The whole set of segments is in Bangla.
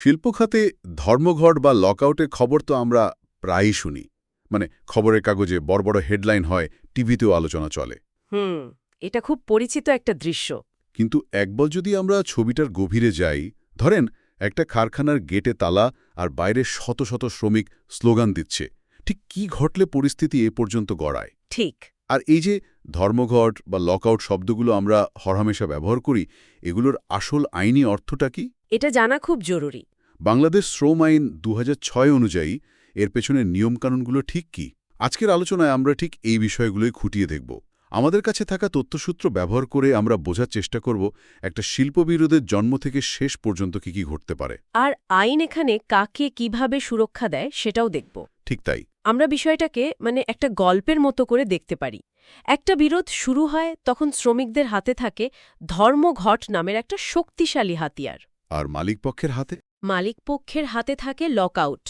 শিল্পখাতে ধর্মঘট বা লকআউটের খবর তো আমরা প্রায়ই শুনি। মানে খবরের কাগজে বড় বড় হেডলাইন হয় টিভিতেও আলোচনা চলে। হুম এটা খুব পরিচিত একটা দৃশ্য। কিন্তু একবার যদি আমরা ছবিটার গভীরে যাই ধরেন একটা কারখানার গেটে তালা আর বাইরে শত শত শ্রমিক স্লোগান দিচ্ছে ঠিক কি ঘটলে পরিস্থিতি এ পর্যন্ত গড়ায়? ঠিক। আর এই যে ধর্মঘট বা লকআউট শব্দগুলো আমরা হরহামেশা ব্যবহার করি এগুলোর আসল আইনি অর্থটা কি? এটা জানা খুব জরুরি। বাংলাদেশ শ্রম আইন দু হাজার ছয় অনুযায়ী এর পেছনের নিয়মকানুনগুলো ঠিক কি? আজকের আলোচনায় আমরা ঠিক এই বিষয়গুলোই খুঁটিয়ে দেখব। আমাদের কাছে থাকা তথ্যসূত্র ব্যবহার করে আমরা বোঝার চেষ্টা করব একটা শিল্পবিরোধের জন্ম থেকে শেষ পর্যন্ত কি কি ঘটতে পারে। আর আইন এখানে কাকে কীভাবে সুরক্ষা দেয় সেটাও দেখব। ঠিক তাই। আমরা বিষয়টাকে মানে একটা গল্পের মতো করে দেখতে পারি। একটা বিরোধ শুরু হয় তখন শ্রমিকদের হাতে থাকে ধর্মঘট নামের একটা শক্তিশালী হাতিয়ার। আর মালিকপক্ষের হাতে? মালিকপক্ষের হাতে থাকে লকআউট।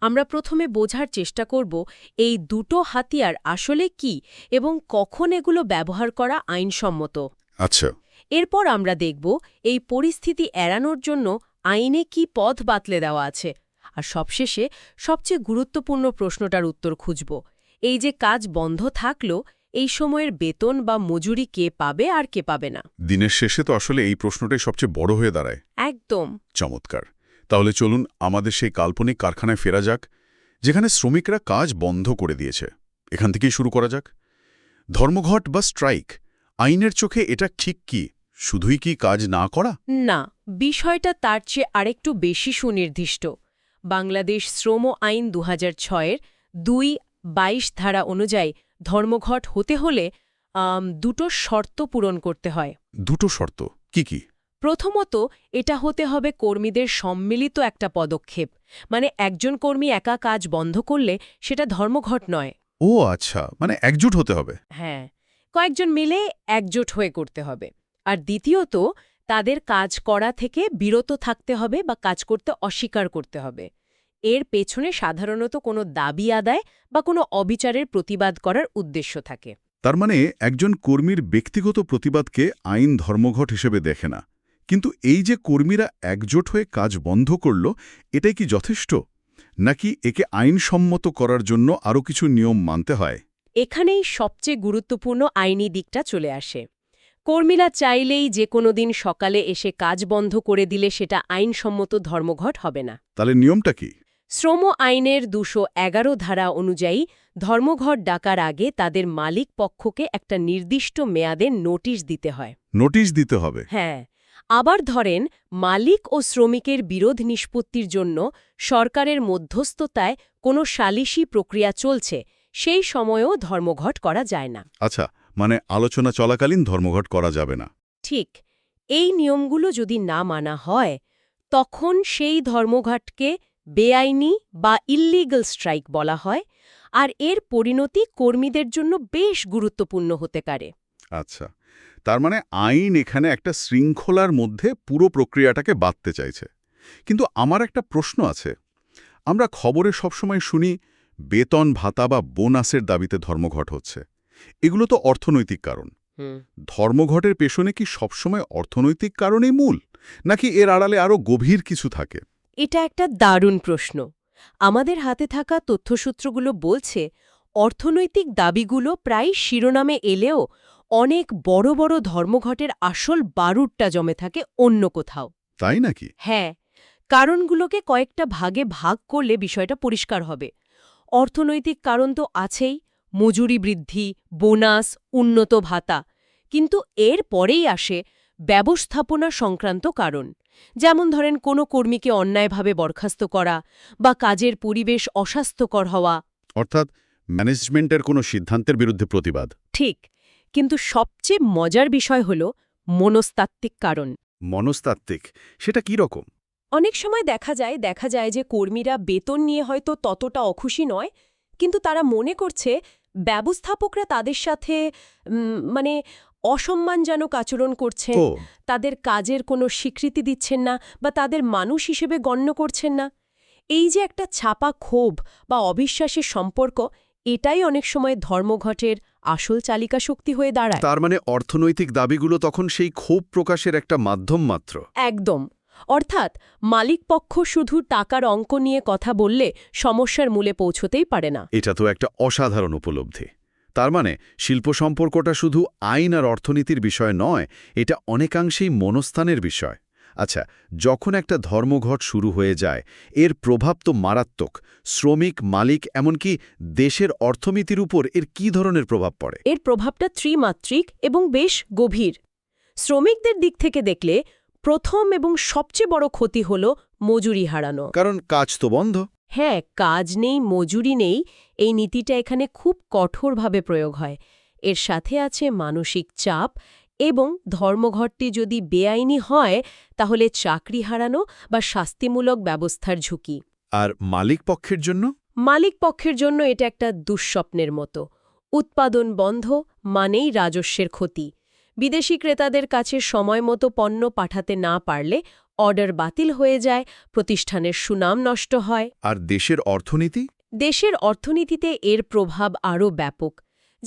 আমরা প্রথমে বোঝার চেষ্টা করব এই দুটো হাতিয়ার আসলে কি এবং কখন এগুলো ব্যবহার করা আইনসম্মত। আচ্ছা। এরপর আমরা দেখব এই পরিস্থিতি এড়ানোর জন্য আইনে কি পথ বাতলে দেওয়া আছে। আর সবশেষে সবচেয়ে গুরুত্বপূর্ণ প্রশ্নটার উত্তর খুঁজব এই যে কাজ বন্ধ থাকল এই সময়ের বেতন বা মজুরি কে পাবে আর কে পাবে না। দিনের শেষে তো আসলে এই প্রশ্নটাই সবচেয়ে বড় হয়ে দাঁড়ায়। একদম। চমৎকার। তাহলে চলুন আমাদের সেই কাল্পনিক কারখানায় ফেরা যাক যেখানে শ্রমিকরা কাজ বন্ধ করে দিয়েছে। এখান থেকেই শুরু করা যাক। ধর্মঘট বা স্ট্রাইক আইনের চোখে এটা ঠিক কি? শুধুই কি কাজ না করা? না বিষয়টা তার চেয়ে আরেকটু বেশি সুনির্দিষ্ট। বাংলাদেশ শ্রম আইন দু হাজার ছয়ের দুই বাইশ ধারা অনুযায়ী ধর্মঘট হতে হলে দুটো শর্ত পূরণ করতে হয়। দুটো শর্ত? কি কি? প্রথমত এটা হতে হবে কর্মীদের সম্মিলিত একটা পদক্ষেপ। মানে একজন কর্মী একা কাজ বন্ধ করলে সেটা ধর্মঘট নয়। ও আচ্ছা মানে একজুট হতে হবে। হ্যাঁ কয়েকজন মিলে একজোট হয়ে করতে হবে। আর দ্বিতীয়ত তাদের কাজ করা থেকে বিরত থাকতে হবে বা কাজ করতে অস্বীকার করতে হবে। এর পেছনে সাধারণত কোনো দাবি আদায় বা কোনো অবিচারের প্রতিবাদ করার উদ্দেশ্য থাকে। তার মানে একজন কর্মীর ব্যক্তিগত প্রতিবাদকে আইন ধর্মঘট হিসেবে দেখে না। কিন্তু এই যে কর্মীরা একজোট হয়ে কাজ বন্ধ করল এটাই কি যথেষ্ট? নাকি একে আইনসম্মত করার জন্য আরও কিছু নিয়ম মানতে হয়? এখানেই সবচেয়ে গুরুত্বপূর্ণ আইনি দিকটা চলে আসে। কর্মীরা চাইলেই যে কোনো দিন সকালে এসে কাজ বন্ধ করে দিলে সেটা আইনসম্মত ধর্মঘট হবে না। তাহলে নিয়মটা কি? শ্রম আইনের দুশো এগারো ধারা অনুযায়ী ধর্মঘট ডাকার আগে তাদের মালিক পক্ষকে একটা নির্দিষ্ট মেয়াদে নোটিশ দিতে হয়। নোটিশ দিতে হবে? হ্যাঁ। আবার ধরেন মালিক ও শ্রমিকের বিরোধ নিষ্পত্তির জন্য সরকারের মধ্যস্থতায় কোনো সালিশি প্রক্রিয়া চলছে সেই সময়েও ধর্মঘট করা যায় না। আচ্ছা মানে আলোচনা চলাকালীন ধর্মঘট করা যাবে না। ঠিক এই নিয়মগুলো যদি না মানা হয় তখন সেই ধর্মঘটকে বেআইনি বা ইল্লিগাল স্ট্রাইক বলা হয় আর এর পরিণতি কর্মীদের জন্য বেশ গুরুত্বপূর্ণ হতে পারে। আচ্ছা তার মানে আইন এখানে একটা শৃঙ্খলার মধ্যে পুরো প্রক্রিয়াটাকে বাঁধতে চাইছে। কিন্তু আমার একটা প্রশ্ন আছে। আমরা খবরে সবসময় শুনি বেতন ভাতা বা বোনাসের দাবিতে ধর্মঘট হচ্ছে। এগুলো তো অর্থনৈতিক কারণ। ধর্মঘটের পেছনে কি সবসময় অর্থনৈতিক কারণেই মূল? নাকি এর আড়ালে আরও গভীর কিছু থাকে? এটা একটা দারুণ প্রশ্ন। আমাদের হাতে থাকা তথ্যসূত্রগুলো বলছে অর্থনৈতিক দাবিগুলো প্রায় শিরোনামে এলেও অনেক বড় বড় ধর্মঘটের আসল বারুদটা জমে থাকে অন্য কোথাও। তাই নাকি? হ্যাঁ কারণগুলোকে কয়েকটা ভাগে ভাগ করলে বিষয়টা পরিষ্কার হবে। অর্থনৈতিক কারণ তো আছেই মজুরি বৃদ্ধি বোনাস উন্নত ভাতা। কিন্তু এর পরেই আসে ব্যবস্থাপনা সংক্রান্ত কারণ। যেমন ধরেন কোনো কর্মীকে অন্যায়ভাবে বরখাস্ত করা বা কাজের পরিবেশ অস্বাস্থ্যকর হওয়া। অর্থাৎ ম্যানেজমেন্টের কোনো সিদ্ধান্তের বিরুদ্ধে প্রতিবাদ। ঠিক কিন্তু সবচেয়ে মজার বিষয় হল মনস্তাত্ত্বিক কারণ। মনস্তাত্ত্বিক? সেটা কি রকম? অনেক সময় দেখা যায় দেখা যায় যে কর্মীরা বেতন নিয়ে হয়তো ততটা অখুশি নয় কিন্তু তারা মনে করছে ব্যবস্থাপকরা তাদের সাথে মানে অসম্মানজনক আচরণ করছেন তাদের কাজের কোনো স্বীকৃতি দিচ্ছেন না বা তাদের মানুষ হিসেবে গণ্য করছেন না। এই যে একটা ছাপা ক্ষোভ বা অবিশ্বাসের সম্পর্ক এটাই অনেক সময় ধর্মঘটের আসল চালিকা শক্তি হয়ে দাঁড়ায়। তার মানে অর্থনৈতিক দাবিগুলো তখন সেই ক্ষোভ প্রকাশের একটা মাধ্যম মাত্র। একদম। অর্থাৎ মালিকপক্ষ শুধু টাকার অঙ্ক নিয়ে কথা বললে সমস্যার মূলে পৌঁছতেই পারে না। এটা তো একটা অসাধারণ উপলব্ধি। তার মানে শিল্প সম্পর্কটা শুধু আইন আর অর্থনীতির বিষয় নয় এটা অনেকাংশেই মনস্থানের বিষয়। আচ্ছা যখন একটা ধর্মঘট শুরু হয়ে যায় এর প্রভাব তো মারাত্মক। শ্রমিক মালিক এমনকি দেশের অর্থনীতির উপর এর কি ধরনের প্রভাব পড়ে? এর প্রভাবটা ত্রিমাত্রিক এবং বেশ গভীর। শ্রমিকদের দিক থেকে দেখলে প্রথম এবং সবচেয়ে বড় ক্ষতি হল মজুরি হারানো। কারণ কাজ তো বন্ধ। হ্যাঁ কাজ নেই মজুরি নেই এই নীতিটা এখানে খুব কঠোরভাবে প্রয়োগ হয়। এর সাথে আছে মানসিক চাপ এবং ধর্মঘটটি যদি বেআইনি হয় তাহলে চাকরি হারানো বা শাস্তিমূলক ব্যবস্থার ঝুঁকি। আর মালিক পক্ষের জন্য? মালিক পক্ষের জন্য এটা একটা দুঃস্বপ্নের মতো। উৎপাদন বন্ধ মানেই রাজস্বের ক্ষতি। বিদেশি ক্রেতাদের কাছে সময় মতো পণ্য পাঠাতে না পারলে অর্ডার বাতিল হয়ে যায় প্রতিষ্ঠানের সুনাম নষ্ট হয়। আর দেশের অর্থনীতি? দেশের অর্থনীতিতে এর প্রভাব আরও ব্যাপক।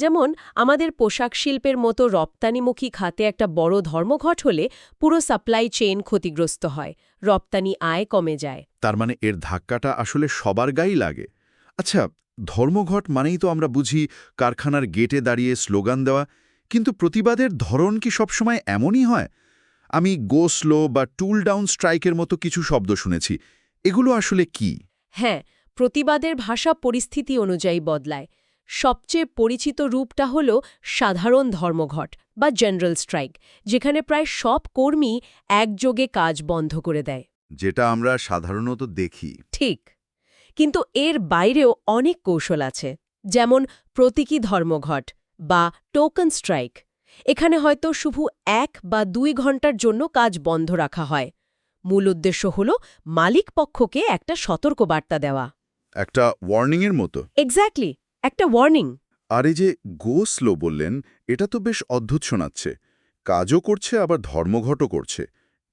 যেমন আমাদের পোশাক শিল্পের মতো রপ্তানিমুখী খাতে একটা বড় ধর্মঘট হলে পুরো সাপ্লাই চেইন ক্ষতিগ্রস্ত হয় রপ্তানি আয় কমে যায়। তার মানে এর ধাক্কাটা আসলে সবার গায়েই লাগে। আচ্ছা ধর্মঘট মানেই তো আমরা বুঝি কারখানার গেটে দাঁড়িয়ে স্লোগান দেওয়া কিন্তু প্রতিবাদের ধরন কি সবসময় এমনই হয়? আমি গো স্লো বা টুল ডাউন স্ট্রাইকের মতো কিছু শব্দ শুনেছি এগুলো আসলে কি? হ্যাঁ প্রতিবাদের ভাষা পরিস্থিতি অনুযায়ী বদলায়। সবচেয়ে পরিচিত রূপটা হল সাধারণ ধর্মঘট বা জেনারেল স্ট্রাইক যেখানে প্রায় সব কর্মী একযোগে কাজ বন্ধ করে দেয়। যেটা আমরা সাধারণত দেখি। ঠিক। কিন্তু এর বাইরেও অনেক কৌশল আছে যেমন প্রতীকী ধর্মঘট বা টোকন স্ট্রাইক এখানে হয়তো শুধু এক বা দুই ঘণ্টার জন্য কাজ বন্ধ রাখা হয়। মূল উদ্দেশ্য হল মালিক পক্ষকে একটা সতর্কবার্তা দেওয়া। একটা ওয়ার্নিংয়ের মতো। এক্স্যাক্টলি একটা ওয়ার্নিং আরে যে গো স্লো বললেন এটা তো বেশ অদ্ভুত শোনাচ্ছে। কাজও করছে আবার ধর্মঘটও করছে।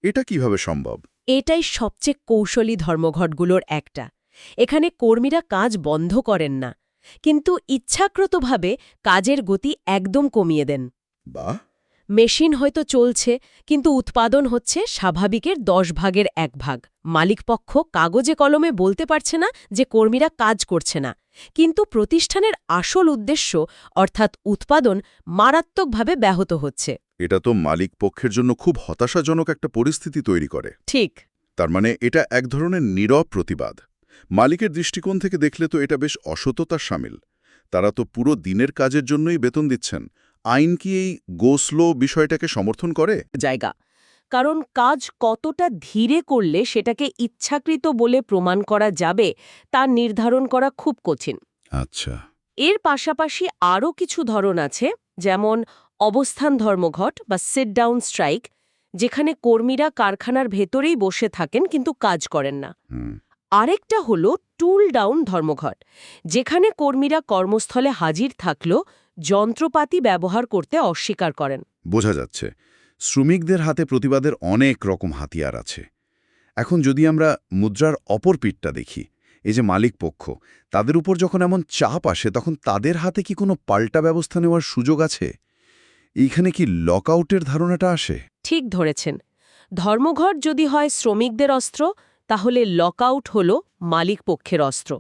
এটা কীভাবে সম্ভব? এটাই সবচেয়ে কৌশলী ধর্মঘটগুলোর একটা। এখানে কর্মীরা কাজ বন্ধ করেন না কিন্তু ইচ্ছাকৃতভাবে কাজের গতি একদম কমিয়ে দেন। বা মেশিন হয়তো চলছে কিন্তু উৎপাদন হচ্ছে স্বাভাবিকের দশ ভাগের এক ভাগ। মালিকপক্ষ কাগজে কলমে বলতে পারছে না যে কর্মীরা কাজ করছে না। কিন্তু প্রতিষ্ঠানের আসল উদ্দেশ্য অর্থাৎ উৎপাদন মারাত্মকভাবে ব্যাহত হচ্ছে। এটা তো মালিক পক্ষের জন্য খুব হতাশাজনক একটা পরিস্থিতি তৈরি করে। ঠিক। তার মানে এটা এক ধরনের নীরব প্রতিবাদ। মালিকের দৃষ্টিকোণ থেকে দেখলে তো এটা বেশ অসততার সামিল। তারা তো পুরো দিনের কাজের জন্যই বেতন দিচ্ছেন। আইন কি এই গোসলো বিষয়টাকে সমর্থন করে? জায়গা। কারণ কাজ কতটা ধীরে করলে সেটাকে ইচ্ছাকৃত বলে প্রমাণ করা যাবে তা নির্ধারণ করা খুব কঠিন। আচ্ছা। এর পাশাপাশি আরও কিছু ধরন আছে যেমন অবস্থান ধর্মঘট বা সিট ডাউন স্ট্রাইক যেখানে কর্মীরা কারখানার ভেতরেই বসে থাকেন কিন্তু কাজ করেন না। আরেকটা হল টুল ডাউন ধর্মঘট যেখানে কর্মীরা কর্মস্থলে হাজির থাকলেও যন্ত্রপাতি ব্যবহার করতে অস্বীকার করেন। বোঝা যাচ্ছে। শ্রমিকদের হাতে প্রতিবাদের অনেক রকম হাতিয়ার আছে। এখন যদি আমরা মুদ্রার অপর পিঠটা দেখি, এই যে মালিক পক্ষ, তাদের উপর যখন এমন চাপ আসে, তখন তাদের হাতে কি কোনো পাল্টা ব্যবস্থা নেওয়ার সুযোগ আছে? এইখানে কি লকআউটের ধারণাটা আসে? ঠিক ধরেছেন। ধর্মঘট যদি হয় শ্রমিকদের অস্ত্র, তাহলে লকআউট হল মালিক পক্ষের অস্ত্র।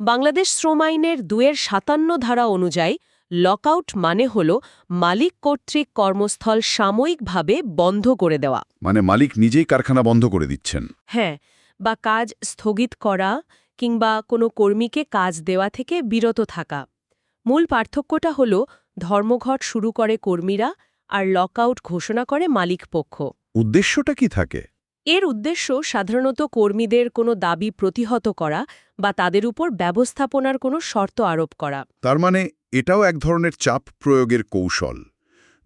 বাংলাদেশ শ্রম আইনের দুয়ের সাতান্ন ধারা অনুযায়ী লকআউট মানে হল মালিক কর্তৃক কর্মস্থল সাময়িকভাবে বন্ধ করে দেওয়া। মানে মালিক নিজেই কারখানা বন্ধ করে দিচ্ছেন। হ্যাঁ বা কাজ স্থগিত করা কিংবা কোনো কর্মীকে কাজ দেওয়া থেকে বিরত থাকা। মূল পার্থক্যটা হল ধর্মঘট শুরু করে কর্মীরা আর লকআউট ঘোষণা করে মালিক পক্ষ। উদ্দেশ্যটা কি থাকে? এর উদ্দেশ্য সাধারণত কর্মীদের কোনো দাবি প্রতিহত করা বা তাদের উপর ব্যবস্থাপনার কোনো শর্ত আরোপ করা। তার মানে এটাও এক ধরনের চাপ প্রয়োগের কৌশল।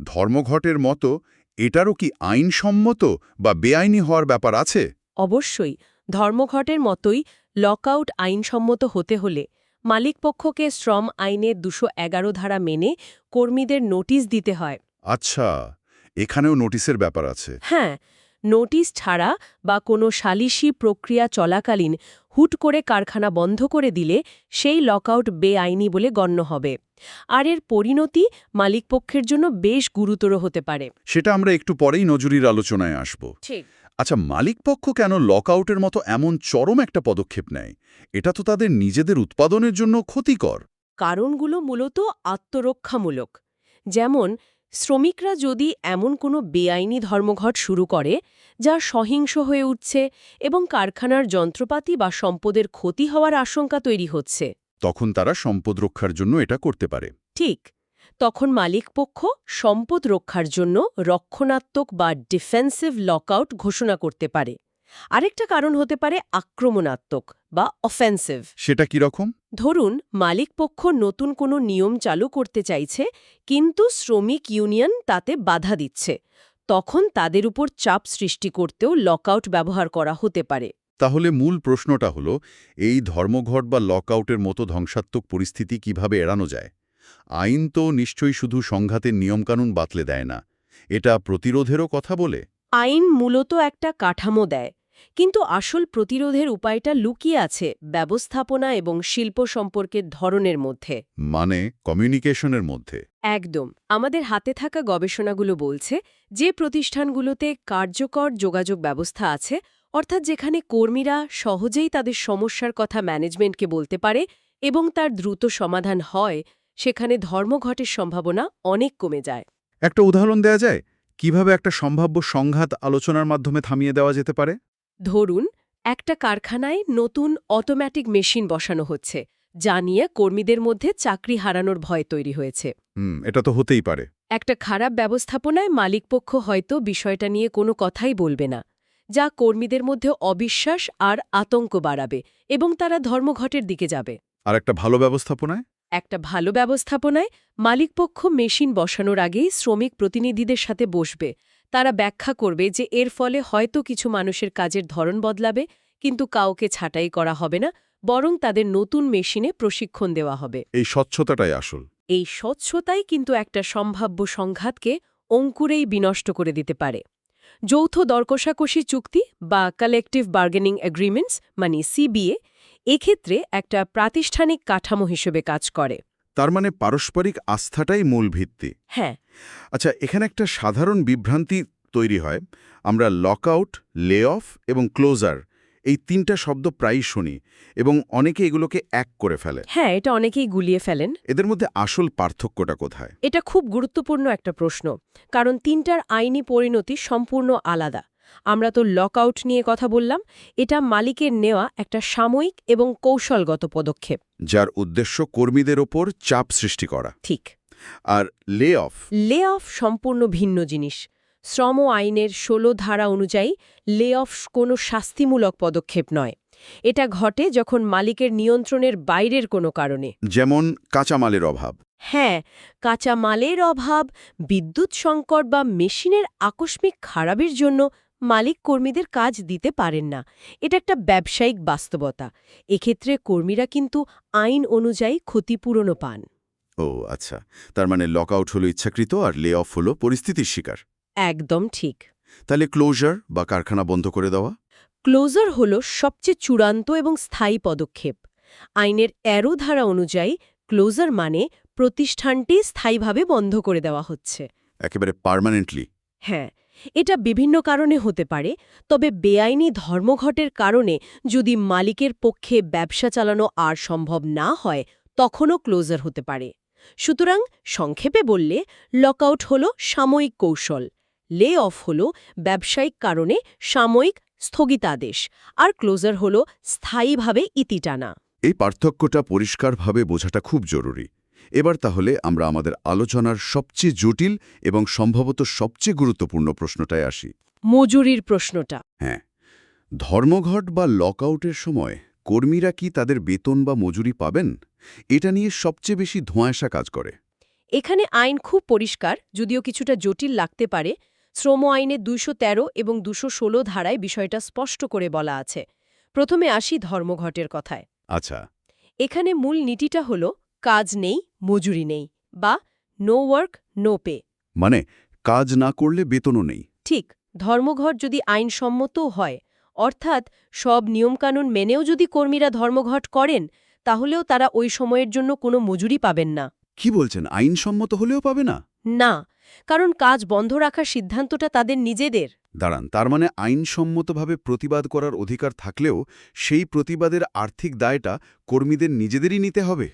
ধর্মঘটের মতো এটারও কি আইনসম্মত বা বেআইনি হওয়ার ব্যাপার আছে? অবশ্যই ধর্মঘটের মতোই লকআউট আইনসম্মত হতে হলে মালিকপক্ষকে শ্রম আইনের দুশো এগারো ধারা মেনে কর্মীদের নোটিশ দিতে হয়। আচ্ছা এখানেও নোটিশের ব্যাপার আছে। হ্যাঁ নোটিশ ছাড়া বা কোনো সালিশি প্রক্রিয়া চলাকালীন হুট করে কারখানা বন্ধ করে দিলে সেই লকআউট বেআইনি বলে গণ্য হবে। আর এর পরিণতি মালিকপক্ষের জন্য বেশ গুরুতর হতে পারে। সেটা আমরা একটু পরেই নজরির আলোচনায় আসব। ঠিক। আচ্ছা মালিকপক্ষ কেন লকআউটের মতো এমন চরম একটা পদক্ষেপ নেয়? এটা তো তাদের নিজেদের উৎপাদনের জন্য ক্ষতিকর। কারণগুলো মূলত আত্মরক্ষামূলক। যেমন শ্রমিকরা যদি এমন কোনো বেআইনি ধর্মঘট শুরু করে যা সহিংস হয়ে উঠছে এবং কারখানার যন্ত্রপাতি বা সম্পদের ক্ষতি হওয়ার আশঙ্কা তৈরি হচ্ছে। তখন তারা সম্পদ রক্ষার জন্য এটা করতে পারে। ঠিক। তখন মালিকপক্ষ সম্পদ রক্ষার জন্য রক্ষণাত্মক বা ডিফেন্সিভ লকআউট ঘোষণা করতে পারে। আরেকটা কারণ হতে পারে আক্রমণাত্মক বা অফেন্সিভ। সেটা কীরকম ধরুন মালিকপক্ষ নতুন কোনো নিয়ম চালু করতে চাইছে কিন্তু শ্রমিক ইউনিয়ন তাতে বাধা দিচ্ছে। তখন তাদের উপর চাপ সৃষ্টি করতেও লকআউট ব্যবহার করা হতে পারে। তাহলে মূল প্রশ্নটা হলো এই ধর্মঘট বা লকআউটের মতো ধ্বংসাত্মক পরিস্থিতি কীভাবে এড়ানো যায়? আইন তো নিশ্চয়ই শুধু সংঘাতের নিয়মকানুন বাতলে দেয় না এটা প্রতিরোধেরও কথা বলে? আইন মূলত একটা কাঠামো দেয় কিন্তু আসল প্রতিরোধের উপায়টা লুকিয়ে আছে ব্যবস্থাপনা এবং শিল্প সম্পর্কের ধরনের মধ্যে। মানে কমিউনিকেশনের মধ্যে। একদম। আমাদের হাতে থাকা গবেষণাগুলো বলছে যে প্রতিষ্ঠানগুলোতে কার্যকর যোগাযোগ ব্যবস্থা আছে অর্থাৎ যেখানে কর্মীরা সহজেই তাদের সমস্যার কথা ম্যানেজমেন্টকে বলতে পারে এবং তার দ্রুত সমাধান হয় সেখানে ধর্মঘটের সম্ভাবনা অনেক কমে যায়। একটা উদাহরণ দেয়া যায়? কীভাবে একটা সম্ভাব্য সংঘাত আলোচনার মাধ্যমে থামিয়ে দেওয়া যেতে পারে? ধরুন একটা কারখানায় নতুন অটোম্যাটিক মেশিন বসানো হচ্ছে যা নিয়ে কর্মীদের মধ্যে চাকরি হারানোর ভয় তৈরি হয়েছে। এটা তো হতেই পারে। একটা খারাপ ব্যবস্থাপনায় মালিকপক্ষ হয়তো বিষয়টা নিয়ে কোনো কথাই বলবে না যা কর্মীদের মধ্যে অবিশ্বাস আর আতঙ্ক বাড়াবে এবং তারা ধর্মঘটের দিকে যাবে। আর একটা ভালো ব্যবস্থাপনায়? একটা ভালো ব্যবস্থাপনায় মালিকপক্ষ মেশিন বসানোর আগেই শ্রমিক প্রতিনিধিদের সাথে বসবে তারা ব্যাখ্যা করবে যে এর ফলে হয়তো কিছু মানুষের কাজের ধরন বদলাবে কিন্তু কাউকে ছাঁটাই করা হবে না বরং তাদের নতুন মেশিনে প্রশিক্ষণ দেওয়া হবে। এই স্বচ্ছতাটাই আসল। এই স্বচ্ছতাই কিন্তু একটা সম্ভাব্য সংঘাতকে অঙ্কুরেই বিনষ্ট করে দিতে পারে। যৌথ দরকষাকষি চুক্তি বা কালেকটিভ বার্গেনিং এগ্রিমেন্টস মানে সিবিএ এক্ষেত্রে একটা প্রাতিষ্ঠানিক কাঠামো হিসেবে কাজ করে। তার মানে পারস্পরিক আস্থাটাই মূল ভিত্তি। হ্যাঁ। আচ্ছা এখানে একটা সাধারণ বিভ্রান্তি তৈরি হয়। আমরা লকআউট লে অফ এবং ক্লোজার এই তিনটা শব্দ প্রায়ই শুনি এবং অনেকে এগুলোকে এক করে ফেলে। হ্যাঁ এটা অনেকেই গুলিয়ে ফেলেন। এদের মধ্যে আসল পার্থক্যটা কোথায়? এটা খুব গুরুত্বপূর্ণ একটা প্রশ্ন কারণ তিনটার আইনি পরিণতি সম্পূর্ণ আলাদা। আমরা তো লকআউট নিয়ে কথা বললাম এটা মালিকের নেওয়া একটা সাময়িক এবং কৌশলগত পদক্ষেপ। যার উদ্দেশ্য কর্মীদের ওপর চাপ সৃষ্টি করা। ঠিক। আর লে অফ লে অফ সম্পূর্ণ ভিন্ন জিনিস। শ্রম আইনের ষোলো ধারা অনুযায়ী লে অফ কোনো শাস্তিমূলক পদক্ষেপ নয়। এটা ঘটে যখন মালিকের নিয়ন্ত্রণের বাইরের কোনো কারণে। যেমন কাঁচামালের অভাব। হ্যাঁ কাঁচা মালের অভাব বিদ্যুৎ সংকট বা মেশিনের আকস্মিক খারাপের জন্য মালিক কর্মীদের কাজ দিতে পারেন না। এটা একটা ব্যবসায়িক বাস্তবতা। এক্ষেত্রে কর্মীরা কিন্তু আইন অনুযায়ী ক্ষতিপূরণও পান। ও আচ্ছা। তার মানে লক আউট হলো ইচ্ছাকৃত আর লে অফ হলো পরিস্থিতির শিকার। একদম ঠিক। তাহলে ক্লোজার বা কারখানা বন্ধ করে দেওয়া? ক্লোজার হল সবচেয়ে চূড়ান্ত এবং স্থায়ী পদক্ষেপ। আইনের অ্যারো ধারা অনুযায়ী ক্লোজার মানে প্রতিষ্ঠানটি স্থায়ীভাবে বন্ধ করে দেওয়া হচ্ছে। একেবারে পার্মানেন্টলি। হ্যাঁ এটা বিভিন্ন কারণে হতে পারে, তবে বেআইনি ধর্মঘটের কারণে যদি মালিকের পক্ষে ব্যবসা চালানো আর সম্ভব না হয়, তখনও ক্লোজার হতে পারে। সুতরাং সংক্ষেপে বললে, লকআউট হল সাময়িক কৌশল লে অফ হল ব্যবসায়িক কারণে সাময়িক স্থগিতাদেশ, আর ক্লোজার হল স্থায়ীভাবে ইতি টানা। এই পার্থক্যটা পরিষ্কারভাবে বোঝাটা খুব জরুরি। এবার তাহলে আমরা আমাদের আলোচনার সবচেয়ে জটিল এবং সম্ভবত সবচেয়ে গুরুত্বপূর্ণ প্রশ্নটায় আসি। মজুরির প্রশ্নটা। হ্যাঁ ধর্মঘট বা লকআউটের সময় কর্মীরা কি তাদের বেতন বা মজুরি পাবেন? এটা নিয়ে সবচেয়ে বেশি ধোঁয়াশা কাজ করে। এখানে আইন খুব পরিষ্কার যদিও কিছুটা জটিল লাগতে পারে। শ্রম আইনে দুইশ তেরো এবং দুশো ধারায় বিষয়টা স্পষ্ট করে বলা আছে। প্রথমে আসি ধর্মঘটের কথায়। আচ্ছা। এখানে মূল নীতিটা হল কাজ নেই মজুরি নেই বা নো ওয়ার্ক নো পে মানে কাজ না করলে বেতনও নেই। ঠিক ধর্মঘট যদি আইনসম্মতও হয় অর্থাৎ সব নিয়মকানুন মেনেও যদি কর্মীরা ধর্মঘট করেন তাহলেও তারা ওই সময়ের জন্য কোনো মজুরি পাবেন না। কি বলছেন আইনসম্মত হলেও পাবে না? না কারণ কাজ বন্ধ রাখার সিদ্ধান্তটা তাদের নিজেদের। দাঁড়ান তার মানে আইনসম্মতভাবে প্রতিবাদ করার অধিকার থাকলেও সেই প্রতিবাদের আর্থিক দায়টা কর্মীদের নিজেদেরই নিতে হবে?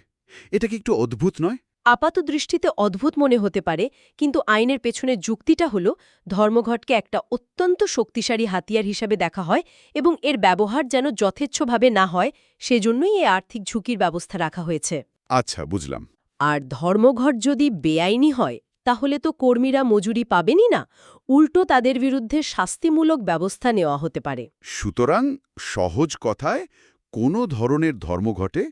এটা কি একটু অদ্ভুত নয়? আপাত দৃষ্টিতে অদ্ভুত মনে হতে পারে কিন্তু আইনের পেছনে যুক্তিটা হল ধর্মঘটকে একটা অত্যন্ত শক্তিশালী হাতিয়ার হিসাবে দেখা হয় এবং এর ব্যবহার যেন যথেচ্ছভাবে না হয় সেজন্যই এই আর্থিক ঝুঁকির ব্যবস্থা রাখা হয়েছে। আচ্ছা বুঝলাম। আর ধর্মঘট যদি বেআইনি হয় তাহলে তো কর্মীরা মজুরি পাবেনই না। উল্টো তাদের বিরুদ্ধে শাস্তিমূলক ব্যবস্থা নেওয়া হতে পারে। সুতরাং সহজ কথায় কোনো ধরনের ধর্মঘটে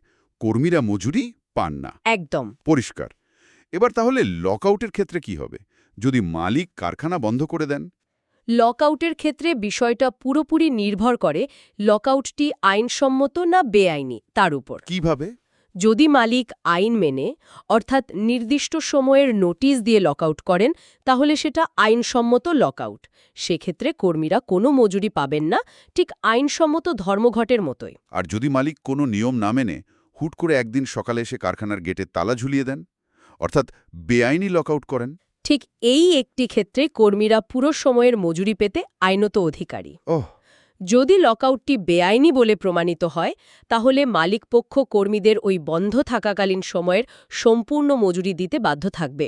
কর্মীরা মজুরি পান না। একদম। পরিষ্কার। এবার তাহলে লকআউটের ক্ষেত্রে কি হবে? যদি মালিক কারখানা বন্ধ করে দেন? লকআউটের ক্ষেত্রে বিষয়টা পুরোপুরি নির্ভর করে লকআউটটি আইনসম্মত না বেআইনি তার উপর। কীভাবে? যদি মালিক আইন মেনে অর্থাৎ নির্দিষ্ট সময়ের নোটিশ দিয়ে লকআউট করেন তাহলে সেটা আইনসম্মত লকআউট। সেক্ষেত্রে কর্মীরা কোনো মজুরি পাবেন না ঠিক আইনসম্মত ধর্মঘটের মতোই। আর যদি মালিক কোনো নিয়ম না মেনে হুট করে একদিন সকালে এসে কারখানার গেটে তালা ঝুলিয়ে দেন অর্থাৎ বেআইনি লকআউট করেন। ঠিক এই একটি ক্ষেত্রে কর্মীরা পুরো সময়ের মজুরি পেতে আইনত অধিকারী। যদি লকআউটটি বেআইনি বলে প্রমাণিত হয় তাহলে মালিকপক্ষ কর্মীদের ওই বন্ধ থাকাকালীন সময়ের সম্পূর্ণ মজুরি দিতে বাধ্য থাকবে।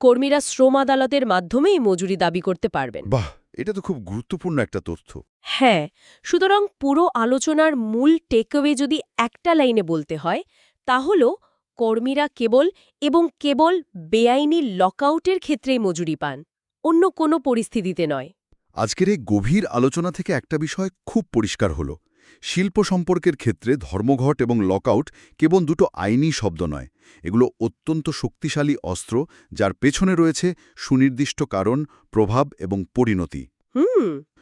কর্মীরা শ্রম আদালতের মাধ্যমেই মজুরি দাবি করতে পারবেন। বাহ! এটা তো খুব গুরুত্বপূর্ণ একটা তথ্য। হ্যাঁ সুতরাং পুরো আলোচনার মূল টেকওয়ে যদি একটা লাইনে বলতে হয় তা হল কর্মীরা কেবল এবং কেবল বেআইনি লকআউটের ক্ষেত্রেই মজুরি পান অন্য কোনো পরিস্থিতিতে নয়। আজকের এই গভীর আলোচনা থেকে একটা বিষয় খুব পরিষ্কার হল। শিল্প সম্পর্কের ক্ষেত্রে ধর্মঘট এবং লকআউট কেবল দুটো আইনি শব্দ নয় এগুলো অত্যন্ত শক্তিশালী অস্ত্র যার পেছনে রয়েছে সুনির্দিষ্ট কারণ প্রভাব এবং পরিণতি।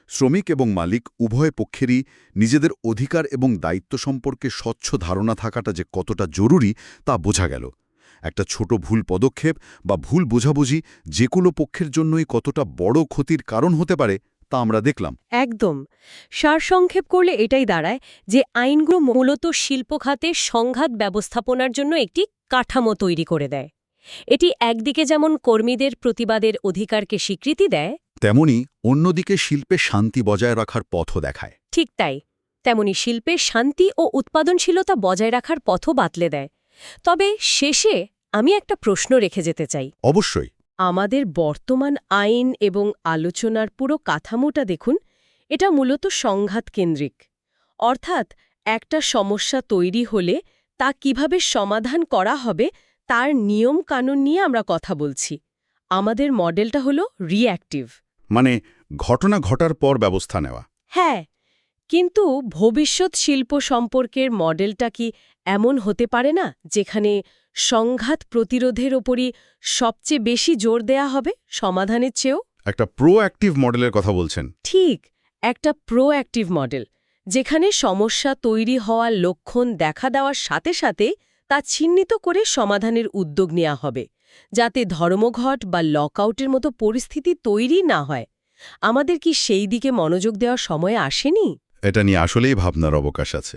শ্রমিক এবং মালিক উভয় পক্ষেরই নিজেদের অধিকার এবং দায়িত্ব সম্পর্কে স্বচ্ছ ধারণা থাকাটা যে কতটা জরুরি তা বোঝা গেল। একটা ছোট ভুল পদক্ষেপ বা ভুল বোঝাবুঝি যে কোনো পক্ষের জন্যই কতটা বড় ক্ষতির কারণ হতে পারে তা আমরা দেখলাম। একদম। সারসংক্ষেপ করলে এটাই দাঁড়ায় যে আইনগুলো মূলত শিল্পখাতে সংঘাত ব্যবস্থাপনার জন্য একটি কাঠামো তৈরি করে দেয়। এটি একদিকে যেমন কর্মীদের প্রতিবাদের অধিকারকে স্বীকৃতি দেয় তেমনি অন্যদিকে শিল্পে শান্তি বজায় রাখার পথও দেখায়। ঠিক তাই তেমনি শিল্পে শান্তি ও উৎপাদনশীলতা বজায় রাখার পথও বাতলে দেয়। তবে শেষে আমি একটা প্রশ্ন রেখে যেতে চাই। অবশ্যই। আমাদের বর্তমান আইন এবং আলোচনার পুরো কাঠামোটা দেখুন এটা মূলত সংঘাত কেন্দ্রিক। অর্থাৎ একটা সমস্যা তৈরি হলে তা কীভাবে সমাধান করা হবে তার নিয়ম কানুন নিয়ে আমরা কথা বলছি। আমাদের মডেলটা হলো রিঅ্যাক্টিভ। মানে ঘটনা ঘটার পর ব্যবস্থা নেওয়া। হ্যাঁ কিন্তু ভবিষ্যৎ শিল্প সম্পর্কের মডেলটা কি এমন হতে পারে না যেখানে সংঘাত প্রতিরোধের ওপরই সবচেয়ে বেশি জোর দেয়া হবে সমাধানের চেয়েও? একটা প্রোঅ্যাক্টিভ মডেলের কথা বলছেন। ঠিক একটা প্রোঅ্যাক্টিভ মডেল। যেখানে সমস্যা তৈরি হওয়ার লক্ষণ দেখা দেওয়ার সাথে সাথে তা চিহ্নিত করে সমাধানের উদ্যোগ নেওয়া হবে, যাতে ধর্মঘট বা লকআউটের মতো পরিস্থিতি তৈরি না হয়। আমাদের কি সেই দিকে মনোযোগ দেওয়ার সময় আসেনি? এটা নিয়ে আসলেই ভাবনার অবকাশ আছে।